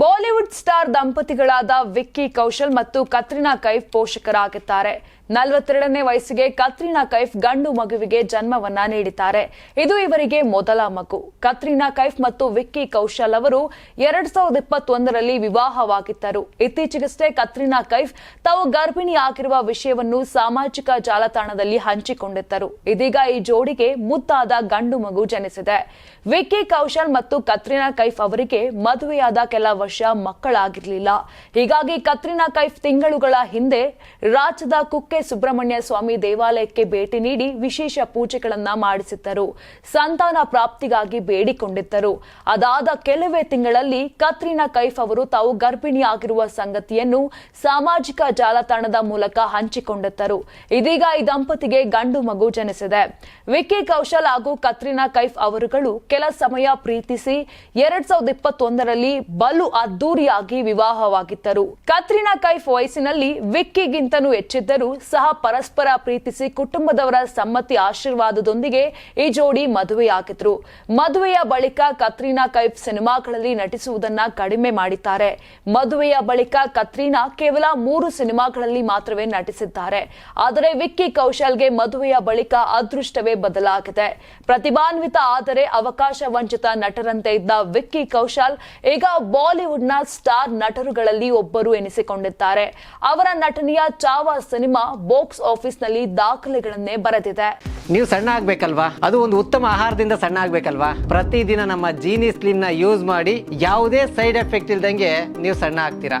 Bollywood star ದಂಪತಿಗಳಾದ ವಿಕ್ಕಿ ಕೌಶಲ್ ಮತ್ತು ಕತ್ರಿನಾ ಕೈಫ್ ಪೋಷಕರಾಗಿದ್ದಾರೆ ನಲವತ್ತೆರಡನೇ ವಯಸ್ಸಿಗೆ ಕತ್ರಿನಾ ಕೈಫ್ ಗಂಡು ಮಗುವಿಗೆ ಜನ್ಮವನ್ನ ನೀಡಿದ್ದಾರೆ. ಇದು ಇವರಿಗೆ ಮೊದಲ ಮಗು. ಕತ್ರಿನಾ ಕೈಫ್ ಮತ್ತು ವಿಕ್ಕಿ ಕೌಶಲ್ ಅವರು ಎರಡ್ ಸಾವಿರದ ಇಪ್ಪತ್ತೊಂದರಲ್ಲಿ ವಿವಾಹವಾಗಿದ್ದರು. ಇತ್ತೀಚೆಗಷ್ಟೇ ಕತ್ರಿನಾ ಕೈಫ್ ತಾವು ಗರ್ಭಿಣಿ ಆಗಿರುವ ವಿಷಯವನ್ನು ಸಾಮಾಜಿಕ ಜಾಲತಾಣದಲ್ಲಿ ಹಂಚಿಕೊಂಡಿದ್ದರು. ಇದೀಗ ಈ ಜೋಡಿಗೆ ಮುದ್ದಾದ ಗಂಡು ಮಗು ಜನಿಸಿದೆ. ವಿಕ್ಕಿ ಕೌಶಲ್ ಮತ್ತು ಕತ್ರಿನಾ ಕೈಫ್ ಅವರಿಗೆ ಮದುವೆಯಾದ ಕೆಲ ವರ್ಷ ಮಕ್ಕಳಾಗಿರಲಿಲ್ಲ. ಹೀಗಾಗಿ ಕತ್ರಿನಾ ಕೈಫ್ ತಿಂಗಳುಗಳ ಹಿಂದೆ ರಾಜ್ಯದ ಕುಕ್ಕೆ ಸುಬ್ರಹ್ಮಣ್ಯ ಸ್ವಾಮಿ ದೇವಾಲಯಕ್ಕೆ ಭೇಟಿ ನೀಡಿ ವಿಶೇಷ ಪೂಜೆಗಳನ್ನ ಮಾಡಿಸಿದ್ದರು. ಸಂತಾನ ಪ್ರಾಪ್ತಿಗಾಗಿ ಬೇಡಿಕೊಂಡಿದ್ದರು. ಅದಾದ ಕೆಲವೇ ತಿಂಗಳಲ್ಲಿ ಕತ್ರಿನಾ ಕೈಫ್ ಅವರು ತಾವು ಗರ್ಭಿಣಿ ಆಗಿರುವ ಸಂಗತಿಯನ್ನು ಸಾಮಾಜಿಕ ಜಾಲತಾಣದ ಮೂಲಕ ಹಂಚಿಕೊಂಡಿದ್ದರು. ಇದೀಗ ಈ ದಂಪತಿಗೆ ಗಂಡು ಮಗು ಜನಿಸಿದೆ. ವಿಕ್ಕಿ ಕೌಶಲ್ ಹಾಗೂ ಕತ್ರಿನಾ ಕೈಫ್ ಅವರುಗಳು ಕೆಲ ಸಮಯ ಪ್ರೀತಿಸಿ ಎರಡ್ ಸಾವಿರದ ಇಪ್ಪತ್ತೊಂದರಲ್ಲಿ ಬಲು ಅದ್ದೂರಿಯಾಗಿ ವಿವಾಹವಾಗಿದ್ದರು. ಕತ್ರಿನಾ ಕೈಫ್ ವಯಸ್ಸಿನಲ್ಲಿ ವಿಕ್ಕಿಗಿಂತನೂ ಹೆಚ್ಚಿದ್ದರೂ ಸಹ ಪರಸ್ಪರ ಪ್ರೀತಿಸಿ ಕುಟುಂಬದವರ ಸಮ್ಮತಿ ಆಶೀರ್ವಾದದೊಂದಿಗೆ ಈ ಜೋಡಿ ಮದುವೆಯಾಗಿದ್ರು. ಮದುವೆಯ ಬಳಿಕ ಕತ್ರಿನಾ ಕೈಫ್ ಸಿನಿಮಾಗಳಲ್ಲಿ ನಟಿಸುವುದನ್ನ ಕಡಿಮೆ ಮಾಡಿದ್ದಾರೆ. ಮದುವೆಯ ಬಳಿಕ ಕತ್ರಿನಾ ಕೇವಲ ಮೂರು ಸಿನಿಮಾಗಳಲ್ಲಿ ಮಾತ್ರವೇ ನಟಿಸಿದ್ದಾರೆ. ಆದರೆ ವಿಕ್ಕಿ ಕೌಶಲ್ಗೆ ಮದುವೆಯ ಬಳಿಕ ಅದೃಷ್ಟವೇ ಬದಲಾಗಿದೆ. ಪ್ರತಿಭಾನ್ವಿತ ಆದರೆ ಅವಕಾಶ ವಂಚಿತ ನಟರಂತೆ ಇದ್ದ ವಿಕ್ಕಿ ಕೌಶಲ್ ಈಗ ಬಾಲಿವುಡ್ನ ಸ್ಟಾರ್ ನಟರುಗಳಲ್ಲಿ ಒಬ್ಬರು ಎನಿಸಿಕೊಂಡಿದ್ದಾರೆ. ಅವರ ನಟನೆಯ ಚಾವಾ ಸಿನಿಮಾ ಬಾಕ್ಸ್ ಆಫೀಸ್ನಲ್ಲಿ ದಾಖಲೆಗಳನ್ನೇ ಬರೆದಿದೆ. ನೀವು ಸಣ್ಣ ಆಗ್ಬೇಕಲ್ವಾ? ಅದು ಒಂದು ಉತ್ತಮ ಆಹಾರದಿಂದ ಸಣ್ಣ ಆಗ್ಬೇಕಲ್ವಾ? ಪ್ರತಿದಿನ ನಮ್ಮ ಜೀನಿ ಸ್ಲಿಮ್ನ ಯೂಸ್ ಮಾಡಿ ಯಾವುದೇ ಸೈಡ್ ಎಫೆಕ್ಟ್ ಇಲ್ದಂಗೆ ನೀವು ಸಣ್ಣ ಆಗ್ತೀರಾ?